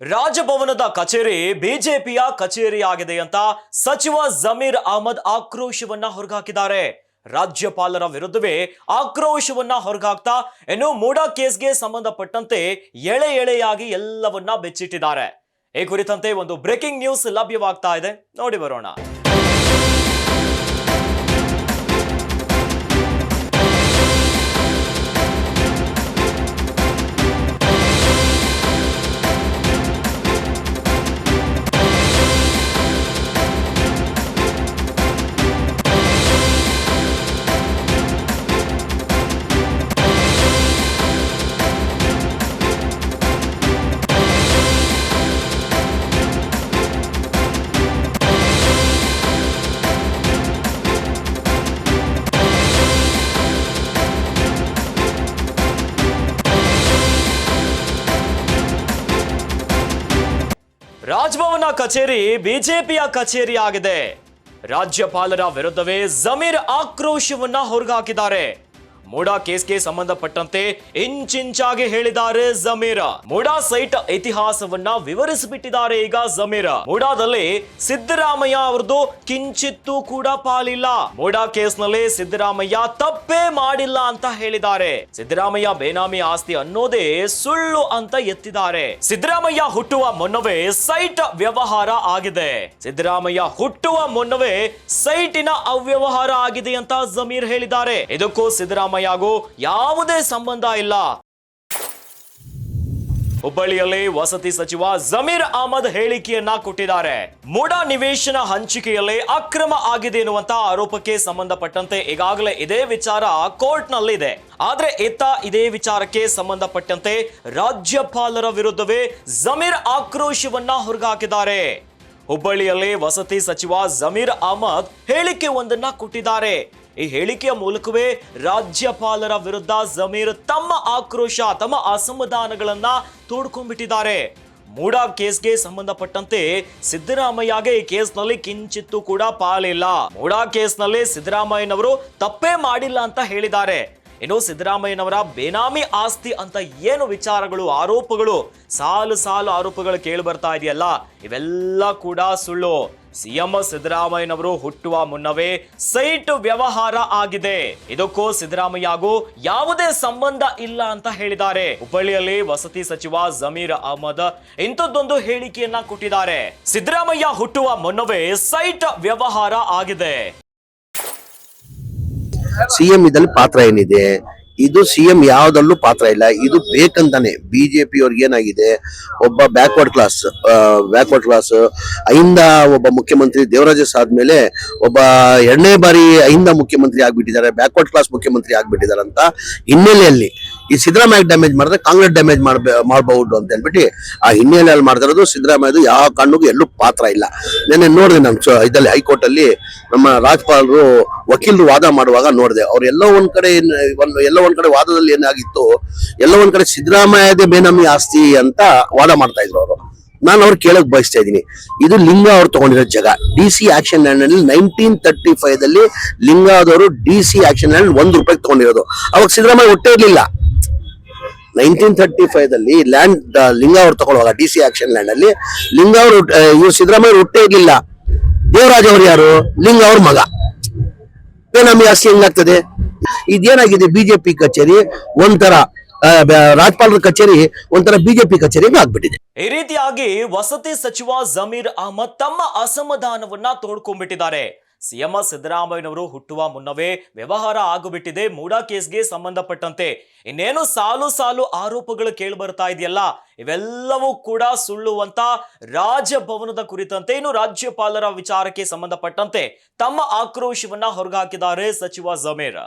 ರಾಜಭವನದ ಕಚೇರಿ ಬಿಜೆಪಿಯ ಕಚೇರಿಯಾಗಿದೆ ಅಂತ ಸಚಿವ ಜಮೀರ್ ಅಹಮದ್ ಆಕ್ರೋಶವನ್ನ ಹೊರಗಾಕಿದ್ದಾರೆ. ರಾಜ್ಯಪಾಲರ ವಿರುದ್ಧವೇ ಆಕ್ರೋಶವನ್ನ ಹೊರಗಾಕ್ತಾ ಇನ್ನು ಮೂಡಾ ಕೇಸ್ಗೆ ಸಂಬಂಧಪಟ್ಟಂತೆ ಎಳೆ ಎಳೆಯಾಗಿ ಎಲ್ಲವನ್ನ ಬೆಚ್ಚಿಟ್ಟಿದ್ದಾರೆ. ಈ ಕುರಿತಂತೆ ಒಂದು ಬ್ರೇಕಿಂಗ್ ನ್ಯೂಸ್ ಲಭ್ಯವಾಗ್ತಾ ಇದೆ. ನೋಡಿ ಬರೋಣ. ರಾಜಭವನ ಕಚೇರಿ ಬಿಜೆಪಿಯ ಕಚೇರಿ ಆಗಿದೆ ರಾಜ್ಯಪಾಲರ ವಿರುದ್ಧವೇ ಜಮೀರ್ ಆಕ್ರೋಶವನ್ನ ಹೊರಗಾಕಿದ್ದಾರೆ. ಮೂಡಾ ಕೇಸ್ಗೆ ಸಂಬಂಧಪಟ್ಟಂತೆ ಇಂಚಿಂಚಾಗಿ ಹೇಳಿದ್ದಾರೆ ಜಮೀರಾ. ಮೋಡಾ ಸೈಟ್ ಇತಿಹಾಸವನ್ನ ವಿವರಿಸಿಬಿಟ್ಟಿದ್ದಾರೆ ಈಗ ಜಮೀರಾ. ಮೋಡಾದಲ್ಲಿ ಸಿದ್ದರಾಮಯ್ಯ ಅವರದು ಕಿಂಚಿತ್ತೂ ಕೂಡ ಪಾಲಿಲ್ಲ. ಮೂಡಾ ಕೇಸ್ನಲ್ಲಿ ಸಿದ್ದರಾಮಯ್ಯ ತಪ್ಪೇ ಮಾಡಿಲ್ಲ ಅಂತ ಹೇಳಿದ್ದಾರೆ. ಸಿದ್ದರಾಮಯ್ಯ ಬೇನಾಮಿ ಆಸ್ತಿ ಅನ್ನೋದೇ ಸುಳ್ಳು ಅಂತ ಎತ್ತಿದ್ದಾರೆ. ಸಿದ್ದರಾಮಯ್ಯ ಹುಟ್ಟುವ ಮೊನ್ನವೇ ಸೈಟ್ ವ್ಯವಹಾರ ಆಗಿದೆ. ಸಿದ್ದರಾಮಯ್ಯ ಹುಟ್ಟುವ ಮೊನ್ನವೇ ಸೈಟಿನ ಅವ್ಯವಹಾರ ಆಗಿದೆ ಅಂತ ಜಮೀರ್ ಹೇಳಿದ್ದಾರೆ. ಇದಕ್ಕೂ ಸಿದ್ದರಾಮಯ್ಯಗೂ ಯಾವುದೇ ಸಂಬಂಧ ಇಲ್ಲ. ಹುಬ್ಬಳ್ಳಿಯಲ್ಲಿ ವಸತಿ ಸಚಿವ ಜಮೀರ್ ಅಹಮದ್ ಹೇಳಿಕೆಯನ್ನ ಕೊಟ್ಟಿದ್ದಾರೆ. ಮೂಡ ನಿವೇಶನ ಹಂಚಿಕೆಯಲ್ಲಿ ಅಕ್ರಮ ಆಗಿದೆ ಎನ್ನುವಂತ ಆರೋಪಕ್ಕೆ ಸಂಬಂಧಪಟ್ಟಂತೆ ಈಗಾಗಲೇ ಇದೇ ವಿಚಾರ ಕೋರ್ಟ್ ನಲ್ಲಿದೆ ಆದ್ರೆ ಇತ್ತ ಇದೇ ವಿಚಾರಕ್ಕೆ ಸಂಬಂಧಪಟ್ಟಂತೆ ರಾಜ್ಯಪಾಲರ ವಿರುದ್ಧವೇ ಜಮೀರ್ ಆಕ್ರೋಶವನ್ನ ಹೊರಗಾಕಿದ್ದಾರೆ. ಹುಬ್ಬಳ್ಳಿಯಲ್ಲಿ ವಸತಿ ಸಚಿವ ಜಮೀರ್ ಅಹಮದ್ ಹೇಳಿಕೆ ಒಂದನ್ನ ಕೊಟ್ಟಿದ್ದಾರೆ. ಈ ಹೇಳಿಕೆಯ ಮೂಲಕವೇ ರಾಜ್ಯಪಾಲರ ವಿರುದ್ಧ ಜಮೀರ್ ತಮ್ಮ ಆಕ್ರೋಶ, ತಮ್ಮ ಅಸಮಾಧಾನಗಳನ್ನ ತೋಡ್ಕೊಂಡ್ಬಿಟ್ಟಿದ್ದಾರೆ. ಮೂಡಾ ಕೇಸ್ಗೆ ಸಂಬಂಧಪಟ್ಟಂತೆ ಸಿದ್ದರಾಮಯ್ಯಗೆ ಈ ಕೇಸ್ನಲ್ಲಿ ಕಿಂಚಿತ್ತೂ ಕೂಡ ಪಾಲಿಲ್ಲ. ಮೂಡಾ ಕೇಸ್ನಲ್ಲಿ ಸಿದ್ದರಾಮಯ್ಯನವರು ತಪ್ಪೇ ಮಾಡಿಲ್ಲ ಅಂತ ಹೇಳಿದ್ದಾರೆ. ಇನ್ನು ಸಿದ್ದರಾಮಯ್ಯನವರ ಬೇನಾಮಿ ಆಸ್ತಿ ಅಂತ ಏನು ವಿಚಾರಗಳು, ಆರೋಪಗಳು, ಸಾಲು ಸಾಲು ಆರೋಪಗಳು ಕೇಳಿ ಬರ್ತಾ ಇದೆಯಲ್ಲ, ಇವೆಲ್ಲ ಕೂಡ ಸುಳ್ಳು. ಸಿಎಂ ಸಿದ್ದರಾಮಯ್ಯನವರು ಹುಟ್ಟುವ ಮುನ್ನವೇ ಸೈಟ್ ವ್ಯವಹಾರ ಆಗಿದೆ. ಇದಕ್ಕೂ ಸಿದ್ದರಾಮಯ್ಯಗೂ ಯಾವುದೇ ಸಂಬಂಧ ಇಲ್ಲ ಅಂತ ಹೇಳಿದ್ದಾರೆ. ಹುಬ್ಬಳ್ಳಿಯಲ್ಲಿ ವಸತಿ ಸಚಿವ ಜಮೀರ್ ಅಹಮದ್ ಇಂಥದ್ದೊಂದು ಹೇಳಿಕೆಯನ್ನ ಕೊಟ್ಟಿದ್ದಾರೆ. ಸಿದ್ದರಾಮಯ್ಯ ಹುಟ್ಟುವ ಮುನ್ನವೇ ಸೈಟ್ ವ್ಯವಹಾರ ಆಗಿದೆ. ಸಿಎಂ ಇದಲ್ಲಿ ಪಾತ್ರ ಏನಿದೆ? ಇದು ಸಿಎಂ ಯಾವ್ದಲ್ಲೂ ಪಾತ್ರ ಇಲ್ಲ. ಇದು ಬೇಕಂತಾನೆ. ಬಿಜೆಪಿ ಅವ್ರಿಗೆ ಏನಾಗಿದೆ? ಒಬ್ಬ ಬ್ಯಾಕ್ವರ್ಡ್ ಕ್ಲಾಸ್ ಬ್ಯಾಕ್ವರ್ಡ್ ಕ್ಲಾಸ್ ಐಂದ ಒಬ್ಬ ಮುಖ್ಯಮಂತ್ರಿ ದೇವರಾಜಸ್ ಆದ್ಮೇಲೆ ಒಬ್ಬ ಎರಡನೇ ಬಾರಿ ಐಂದ ಮುಖ್ಯಮಂತ್ರಿ ಆಗ್ಬಿಟ್ಟಿದ್ದಾರೆ ಬ್ಯಾಕ್ವರ್ಡ್ ಕ್ಲಾಸ್ ಮುಖ್ಯಮಂತ್ರಿ ಆಗ್ಬಿಟ್ಟಿದ್ದಾರೆ ಅಂತ ಹಿನ್ನೆಲೆಯಲ್ಲಿ. ಈ ಸಿದ್ದರಾಮಯ್ಯ ಡ್ಯಾಮೇಜ್ ಮಾಡಿದ್ರೆ ಕಾಂಗ್ರೆಸ್ ಡ್ಯಾಮೇಜ್ ಮಾಡ್ಬೇ ಮಾಡಬಹುದು ಅಂತ ಹೇಳ್ಬಿಟ್ಟು ಆ ಹಿನ್ನೆಲೆಯಲ್ಲಿ ಮಾಡ್ತಿರೋದು ಸಿದ್ದರಾಮಯ್ಯದು ಯಾವ ಕಣ್ಣಿಗೂ ಎಲ್ಲೂ ಪಾತ್ರ ಇಲ್ಲ. ನೆನ್ನೆ ನೋಡಿದೆ ನಮ್ಮ ಇದಲ್ಲಿ ಹೈಕೋರ್ಟ್ ಅಲ್ಲಿ ನಮ್ಮ ರಾಜ್ಯಪಾಲರು ವಕೀಲರು ವಾದ ಮಾಡುವಾಗ ನೋಡಿದೆ. ಅವ್ರು ಎಲ್ಲೋ ಒಂದ್ ಕಡೆ ಒಂದು ಎಲ್ಲೋ ಒಂದ್ ಕಡೆ ವಾದದಲ್ಲಿ ಏನಾಗಿತ್ತು, ಎಲ್ಲ ಒಂದ್ ಕಡೆ ಸಿದ್ದರಾಮಯ್ಯದೇ ಬೇನಾಮಿ ಆಸ್ತಿ ಅಂತ ವಾದ ಮಾಡ್ತಾ ಇದ್ರು ಅವರು. ನಾನು ಅವ್ರು ಕೇಳಕ್ ಬಯಸ್ತಾ ಇದ್ದೀನಿ. ಇದು ಲಿಂಗ ಅವ್ರು ತಗೊಂಡಿರೋ ಜಾಗ. ಡಿ ಸಿ ಆಕ್ಷನ್ ಲ್ಯಾಂಡ್ ಅಲ್ಲಿ ನೈನ್ಟೀನ್ ತರ್ಟಿ ಫೈವ್ ದಲ್ಲಿ ಲಿಂಗಾದವರು ಡಿ ಸಿ ಆಕ್ಷನ್ ಲ್ಯಾಂಡ್ ಒಂದ್ ರೂಪಾಯಿ ತಗೊಂಡಿರೋದು. ಅವಾಗ ಸಿದ್ದರಾಮಯ್ಯ ಹೊಟ್ಟೆ ಇರ್ಲಿಲ್ಲ. ನೈನ್ಟೀನ್ ತರ್ಟಿ ಫೈವ್ ದಲ್ಲಿ ಲ್ಯಾಂಡ್ ಲಿಂಗ ಅವ್ರು ತಗೊಳ್ಳುವಾಗ ಡಿ ಸಿ ಆಕ್ಷನ್ ಲ್ಯಾಂಡ್ ಅಲ್ಲಿ ಲಿಂಗ ಅವರು ಇವ್ರು ಸಿದ್ದರಾಮಯ್ಯ ಹುಟ್ಟೇ ಇರ್ಲಿಲ್ಲ. ದೇವರಾಜ್ ಅವ್ರು ಯಾರು? ಲಿಂಗ ಅವ್ರ ಮಗ ನಮ್ಗೆ ಆಸ್ತಿ ಹೆಂಗಾಗ್ತದೆ? ಇದೇನಾಗಿದೆ ಬಿಜೆಪಿ ಕಚೇರಿ? ಒಂಥರ ರಾಜ್ಪಾಲರ ಕಚೇರಿ, ಒಂಥರ ಬಿಜೆಪಿ ಕಚೇರಿ ಆಗ್ಬಿಟ್ಟಿದೆ. ಈ ರೀತಿಯಾಗಿ ವಸತಿ ಸಚಿವ ಜಮೀರ್ ಅಹಮದ್ ತಮ್ಮ ಅಸಮಾಧಾನವನ್ನ ತೋಡ್ಕೊಂಡ್ಬಿಟ್ಟಿದ್ದಾರೆ. ಸಿಎಂ ಸಿದ್ದರಾಮಯ್ಯನವರು ಹುಟ್ಟುವ ಮುನ್ನವೇ ವ್ಯವಹಾರ ಆಗಿಬಿಟ್ಟಿದೆ, ಮೂಡಾ ಕೇಸ್ಗೆ ಸಂಬಂಧಪಟ್ಟಂತೆ. ಇನ್ನೇನು ಸಾಲು ಸಾಲು ಆರೋಪಗಳು ಕೇಳಿ ಬರ್ತಾ ಇದೆಯಲ್ಲ? ಇವೆಲ್ಲವೂ ಕೂಡ ಸುಳ್ಳುವಂತ ರಾಜಭವನದ ಕುರಿತಂತೆ, ಇನ್ನು ರಾಜ್ಯಪಾಲರ ವಿಚಾರಕ್ಕೆ ಸಂಬಂಧಪಟ್ಟಂತೆ ತಮ್ಮ ಆಕ್ರೋಶವನ್ನ ಹೊರಗಾಕಿದ್ದಾರೆ ಸಚಿವ ಜಮೀರ್.